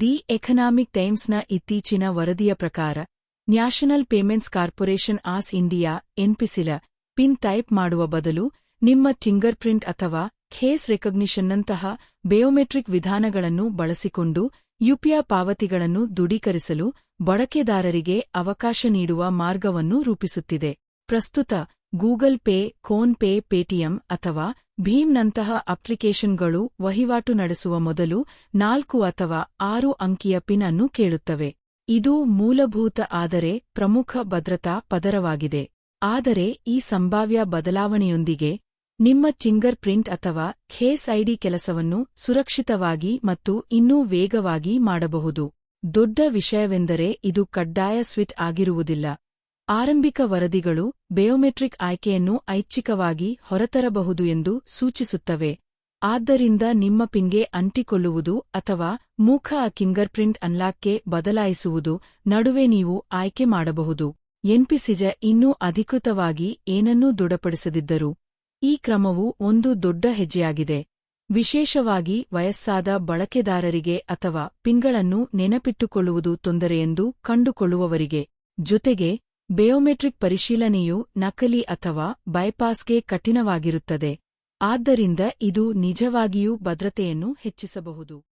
The economic ಟೈಮ್ಸ್ನ ಇತ್ತೀಚಿನ ವರದಿಯ ಪ್ರಕಾರ, national payments corporation of India, ಎನ್ಪಿಸಿಲ, pin type ಮಾಡುವ ಬದಲು ನಿಮ್ಮ ಫಿಂಗರ್ ಪ್ರಿಂಟ್ ಅಥವಾ ಖೇಸ್ ರೆಕಗ್ನಿಷನ್ನಂತಹ ಬಯೋಮೆಟ್ರಿಕ್ ವಿಧಾನಗಳನ್ನು ಬಳಸಿಕೊಂಡು ಯುಪಿಐ ಪಾವತಿಗಳನ್ನು ದೃಢೀಕರಿಸಲು ಬಳಕೆದಾರರಿಗೆ ಅವಕಾಶ ನೀಡುವ ಮಾರ್ಗವನ್ನು ರೂಪಿಸುತ್ತಿದೆ. ಪ್ರಸ್ತುತ Google Pay PhonePe, Paytm ಅಥವಾ ಭೀಮ್ನಂತಹ ಅಪ್ಲಿಕೇಶನ್ಗಳು ವಹಿವಾಟು ನಡೆಸುವ ಮೊದಲು ನಾಲ್ಕು ಅಥವಾ ಆರು ಅಂಕಿಯ ಪಿನ್ ಅನ್ನು ಕೇಳುತ್ತವೆ. ಇದು ಮೂಲಭೂತ ಆದರೆ ಪ್ರಮುಖ ಭದ್ರತಾ ಪದರವಾಗಿದೆ. ಆದರೆ ಈ ಸಂಭಾವ್ಯ ಬದಲಾವಣೆಯೊಂದಿಗೆ ನಿಮ್ಮ ಚಿಂಗರ್ ಪ್ರಿಂಟ್ ಅಥವಾ ಖೇಸ್ ಐಡಿ ಕೆಲಸವನ್ನು ಸುರಕ್ಷಿತವಾಗಿ ಮತ್ತು ಇನ್ನೂ ವೇಗವಾಗಿ ಮಾಡಬಹುದು. ದೊಡ್ಡ ವಿಷಯವೆಂದರೆ ಇದು ಕಡ್ಡಾಯ ಸ್ವಿಟ್ ಆಗಿರುವುದಿಲ್ಲ. ಆರಂಭಿಕ ವರದಿಗಳು ಬಯೋಮೆಟ್ರಿಕ್ ಆಯ್ಕೆಯನ್ನು ಐಚ್ಛಿಕವಾಗಿ ಹೊರತರಬಹುದು ಎಂದು ಸೂಚಿಸುತ್ತವೆ. ಆದ್ದರಿಂದ ನಿಮ್ಮ ಪಿನ್ಗೆ ಅಂಟಿಕೊಳ್ಳುವುದು ಅಥವಾ ಮುಖ ಆ ಪ್ರಿಂಟ್ ಅನ್ಲಾಕ್ಗೆ ಬದಲಾಯಿಸುವುದು ನಡುವೆ ನೀವು ಆಯ್ಕೆ ಮಾಡಬಹುದು. ಎನ್ಪಿಸಿಜ ಇನ್ನೂ ಅಧಿಕೃತವಾಗಿ ಏನನ್ನೂ ದೃಢಪಡಿಸದಿದ್ದರು ಈ ಕ್ರಮವು ಒಂದು ದೊಡ್ಡ ಹೆಜ್ಜೆಯಾಗಿದೆ. ವಿಶೇಷವಾಗಿ ವಯಸ್ಸಾದ ಬಳಕೆದಾರರಿಗೆ ಅಥವಾ ಪಿನ್ಗಳನ್ನು ನೆನಪಿಟ್ಟುಕೊಳ್ಳುವುದು ತೊಂದರೆಯೆಂದು ಕಂಡುಕೊಳ್ಳುವವರಿಗೆ. ಜೊತೆಗೆ ಬಯೋಮೆಟ್ರಿಕ್ ಪರಿಶೀಲನೆಯು ನಕಲಿ ಅಥವಾ ಬೈಪಾಸ್ಗೆ ಕಠಿಣವಾಗಿರುತ್ತದೆ. ಆದ್ದರಿಂದ ಇದು ನಿಜವಾಗಿಯೂ ಭದ್ರತೆಯನ್ನು ಹೆಚ್ಚಿಸಬಹುದು.